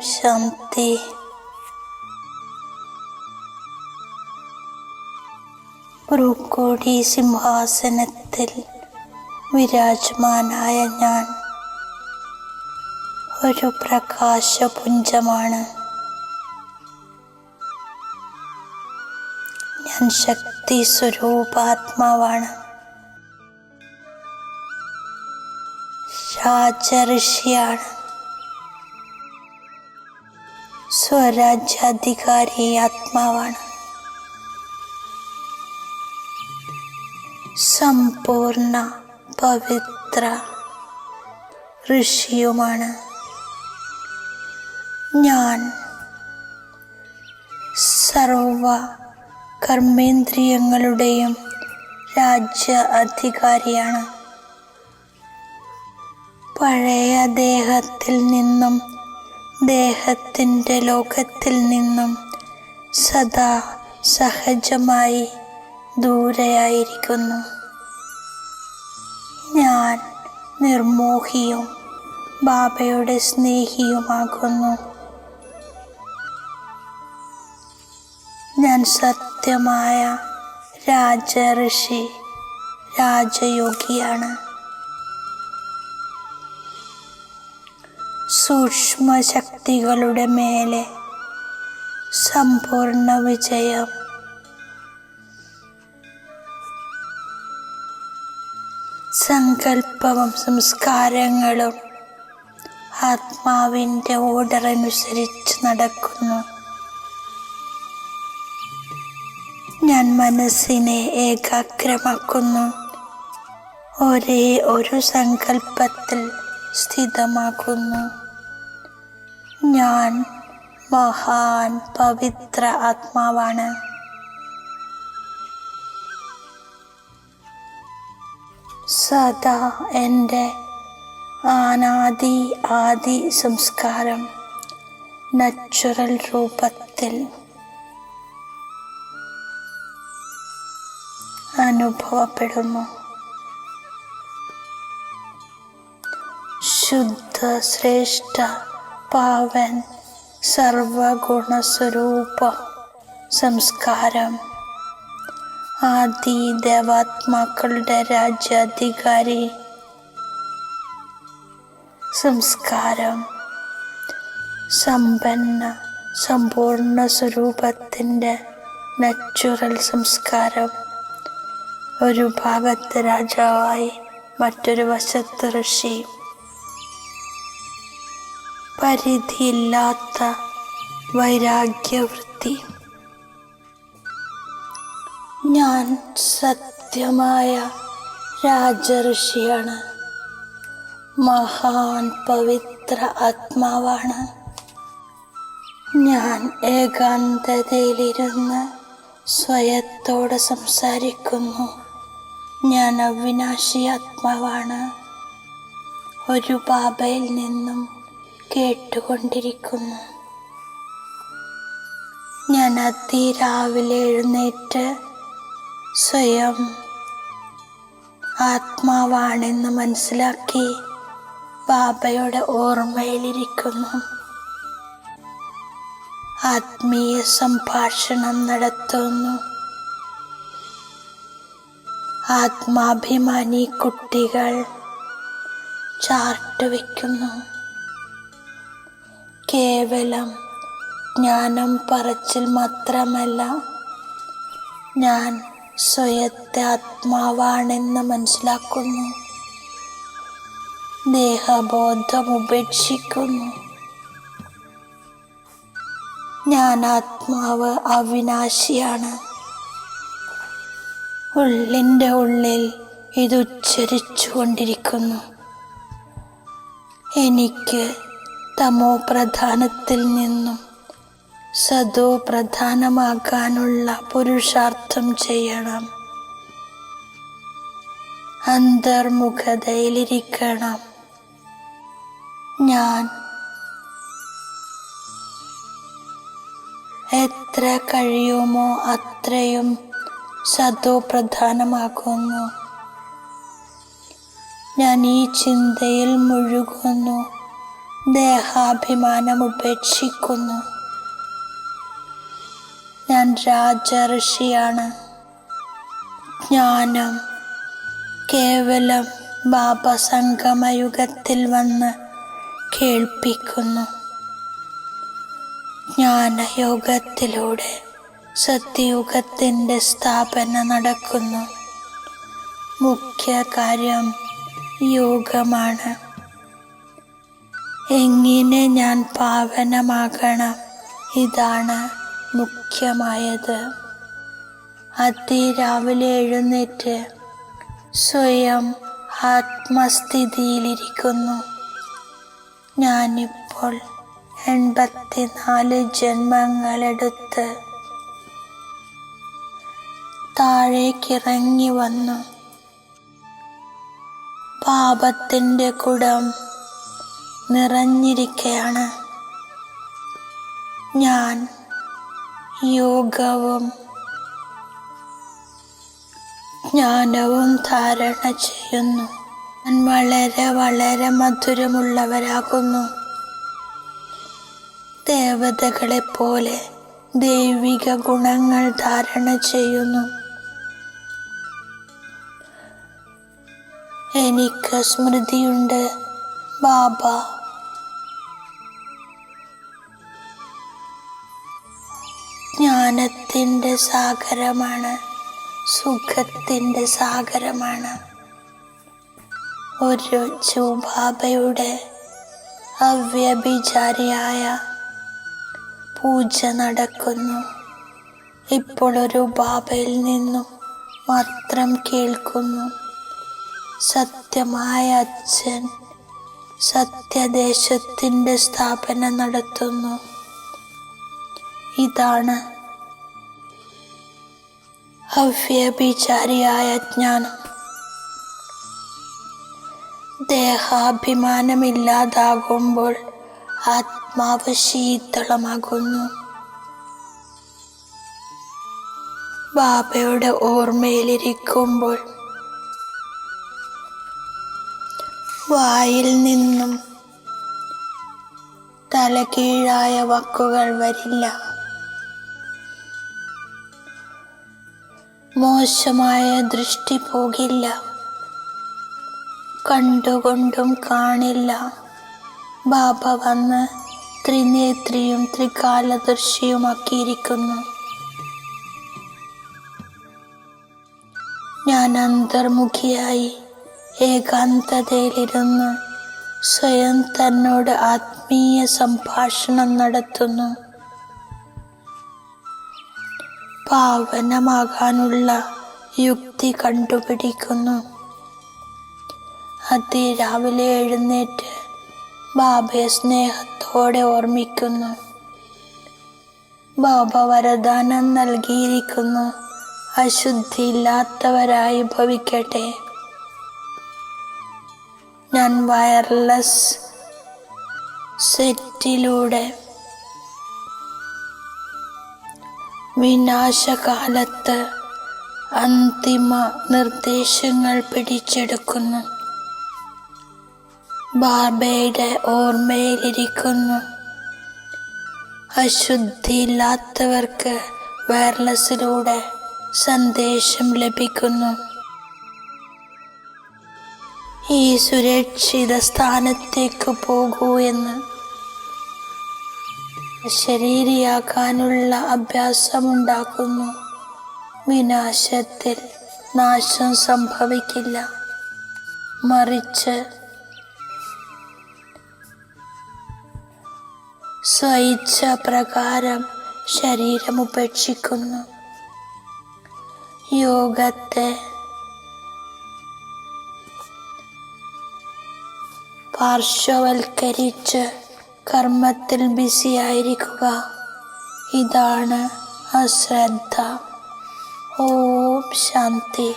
ശാന്തി. ബ്രൂക്കോടി സിംഹാസനത്തിൽ വിരാജമാനായ ഞാൻ ഒരു പ്രകാശപുഞ്ചമാണ്. ഞാൻ ശക്തി സ്വരൂപാത്മാവാണ് രാജഋഷിയാണ്. സ്വരാജ്യാധികാരി ആത്മാവാണ്. സമ്പൂർണ പവിത്ര ഋഷിയുമാണ്. ഞാൻ സർവ കർമ്മേന്ദ്രിയങ്ങളുടെയും രാജ്യ അധികാരിയാണ് പഴയ ദേഹത്തിൽ നിന്നും ദേഹത്തിന്റെ ലോകത്തിൽ നിന്നും സദാ സഹജമായി ദൂരെയായിരിക്കുന്നു. ഞാൻ നിർമോഹിയും ബാബയുടെ സ്നേഹിയുമാകുന്നു. ഞാൻ സത്യമായ രാജ ഋഷി രാജയോഗിയാണ്. സൂക്ഷ്മശക്തികളുടെ മേലെ സമ്പൂർണ വിജയം. സങ്കല്പവും സംസ്കാരങ്ങളും ആത്മാവിന്റെ ഓർഡർ അനുസരിച്ച് നടക്കുന്നു. ഞാൻ മനസ്സിനെ ഏകാഗ്രമാക്കുന്നു. ഒരേ ഒരു സങ്കല്പത്തിൽ സ്ഥിതമാക്കുന്നു. ഞാൻ മഹാൻ പവിത്ര ആത്മാവാണ്. സദാ എന്റെ ആനാദി ആദി സംസ്കാരം നാച്ചുറൽ രൂപത്തിൽ അനുഭവപ്പെടുന്നു. ശുദ്ധ ശ്രേഷ്ഠ പാവൻ സർവഗുണസ്വരൂപ സംസ്കാരം. ആദി ദേവാത്മാക്കളുടെ രാജ്യാധികാരി. സംസ്കാരം. സമ്പന്ന സമ്പൂർണ സ്വരൂപത്തിന്റെ നാച്ചുറൽ സംസ്കാരം. ഒരു ഭാഗത്ത് രാജാവായി മറ്റൊരു വശത്ത് ഋഷി. പരിധിയില്ലാത്ത വൈരാഗ്യവൃത്തി. ഞാൻ സത്യമായ രാജഋഷിയാണ്. മഹാൻ പവിത്ര ആത്മാവാണ്. ഞാൻ ഏകാന്തതയിലിരുന്ന് സ്വയത്തോടെ സംസാരിക്കുന്നു. ഞാൻ അവിനാശി ആത്മാവാണ്. ഒരു ബാബയിൽ നിന്നും കേട്ടുകൊണ്ടിരിക്കുന്നു. ഞാൻ അതിരാവിലെ എഴുന്നേറ്റ് സ്വയം ആത്മാവാണെന്ന് മനസ്സിലാക്കി ബാബയുടെ ഓർമ്മയിലിരിക്കുന്നു. ആത്മീയ സംഭാഷണം നടത്തുന്നു. ആത്മാഭിമാനി കുട്ടികൾ ചാർട്ട് വയ്ക്കുന്നു കേവലം ജ്ഞാനം പറച്ചിൽ മാത്രമല്ല ഞാൻ സ്വയത്തെ ആത്മാവാണെന്ന് മനസ്സിലാക്കുന്നു. ദേഹബോധം ഉപേക്ഷിക്കുന്നു. ഞാൻ ആത്മാവ് അവിനാശിയാണ്. ഉള്ളിന്റെ ഉള്ളിൽ ഇത് ഉച്ചരിച്ചു കൊണ്ടിരിക്കുന്നു എനിക്ക് തമോ പ്രധാനത്തിൽ നിന്നും സദോ പ്രധാനമാകാനുള്ള പുരുഷാർത്ഥം ചെയ്യണം. അന്തർമുഖതയിലിരിക്കണം. ഞാൻ എത്ര കഴിയുമോ അത്രയും സദോ പ്രധാനമാകുന്നു. ഞാൻ ഈ ചിന്തയിൽ മുഴുകുന്നു. ദേഹാഭിമാനം ഉപേക്ഷിക്കുന്നു ഞാൻ രാജഋഷിയാണ്. ജ്ഞാനം കേവലം ബാബസംഗമയുഗത്തിൽ വന്ന് കേൾപ്പിക്കുന്നു. ജ്ഞാനയോഗത്തിലൂടെ സത്യയുഗത്തിന്റെ സ്ഥാപന നടക്കുന്നു. മുഖ്യ കാര്യം യോഗമാണ്. എങ്ങനെ ഞാൻ പാവനമാകണം? ഇതാണ് മുഖ്യമായത്. അതിരാവിലെ എഴുന്നേറ്റ് സ്വയം ആത്മസ്ഥിതിയിലിരിക്കുന്നു. ഞാനിപ്പോൾ എൺപത്തിനാല് ജന്മങ്ങളെടുത്ത് താഴേക്കിറങ്ങി വന്നു പാപത്തിന്റെ കുടം നിറഞ്ഞിരിക്കയാണ്. ഞാൻ യോഗവും ജ്ഞാനവും ധാരണ ചെയ്യുന്നു. ഞാൻ വളരെ വളരെ മധുരമുള്ളവരാകുന്നു. ദേവതകളെ പോലെ ദൈവിക ഗുണങ്ങൾ ധാരണ ചെയ്യുന്നു. എനിക്ക് സ്മൃതിയുണ്ട്. ബാബ ജ്ഞാനത്തിന്റെ സാഗരമാണ് സുഖത്തിന്റെ സാഗരമാണ്. ഒരു ചൂബാബയുടെ അവ്യഭിചാരിയായ പൂജ നടക്കുന്നു. ഇപ്പോൾ ഒരു ബാബയിൽ നിന്നും മാത്രം കേൾക്കുന്നു. സത്യമായ അച്ഛൻ സത്യദേശത്തിന്റെ സ്ഥാപനം നടത്തുന്നു. ഇതാണ് അവ്യഭിചാരിയായ ജ്ഞാനം. ദേഹാഭിമാനമില്ലാതാകുമ്പോൾ ആത്മാവ് ശീതളമാകുന്നു. ബാബയുടെ ഓർമ്മയിലിരിക്കുമ്പോൾ വായിൽ നിന്നും തലകീഴായ വാക്കുകൾ വരില്ല. മോശമായ ദൃഷ്ടി പോകില്ല. കണ്ടുകൊണ്ടും കാണില്ല. ബാബ വന്ന് ത്രിനേത്രിയും ത്രികാലദർശിയുമാക്കിയിരിക്കുന്നു. ഞാൻ അന്തർമുഖിയായി ഏകാന്തതയിലിരുന്ന് സ്വയം തന്നോട് ആത്മീയ സംഭാഷണം നടത്തുന്നു. പാവനമാകാനുള്ള യുക്തി കണ്ടുപിടിക്കുന്നു. അതിരാവിലെ എഴുന്നേറ്റ് ബാബയെ സ്നേഹത്തോടെ ഓർമ്മിക്കുന്നു. ബാബ വരദാനം നൽകിയിരിക്കുന്നു. അശുദ്ധിയില്ലാത്തവരായി ഭവിക്കട്ടെ. ഞാൻ വയർലെസ് സെറ്റിലൂടെ വിനാശകാലത്ത് അന്തിമ നിർദ്ദേശങ്ങൾ പിടിച്ചെടുക്കുന്നു. ബാബയുടെ ഓർമ്മയിലിരിക്കുന്നു. അശുദ്ധിയില്ലാത്തവർക്ക് വയർലെസ്സിലൂടെ സന്ദേശം ലഭിക്കുന്നു. ഈ സുരക്ഷിത സ്ഥാനത്തേക്ക് പോകൂ എന്ന് ശരീരിയാക്കാനുള്ള അഭ്യാസമുണ്ടാക്കുന്നു. വിനാശത്തിൽ നാശം സംഭവിക്കില്ല. മറിച്ച് സ്വയിച്ഛ പ്രകാരം ശരീരം ഉപേക്ഷിക്കുന്നു. യോഗത്തെ പാർശ്വവൽക്കരിച്ച് കർമ്മത്തിൽ ബിസിയായിരിക്കുക ഇതാണ് അശ്രദ്ധ ഓം ശാന്തി.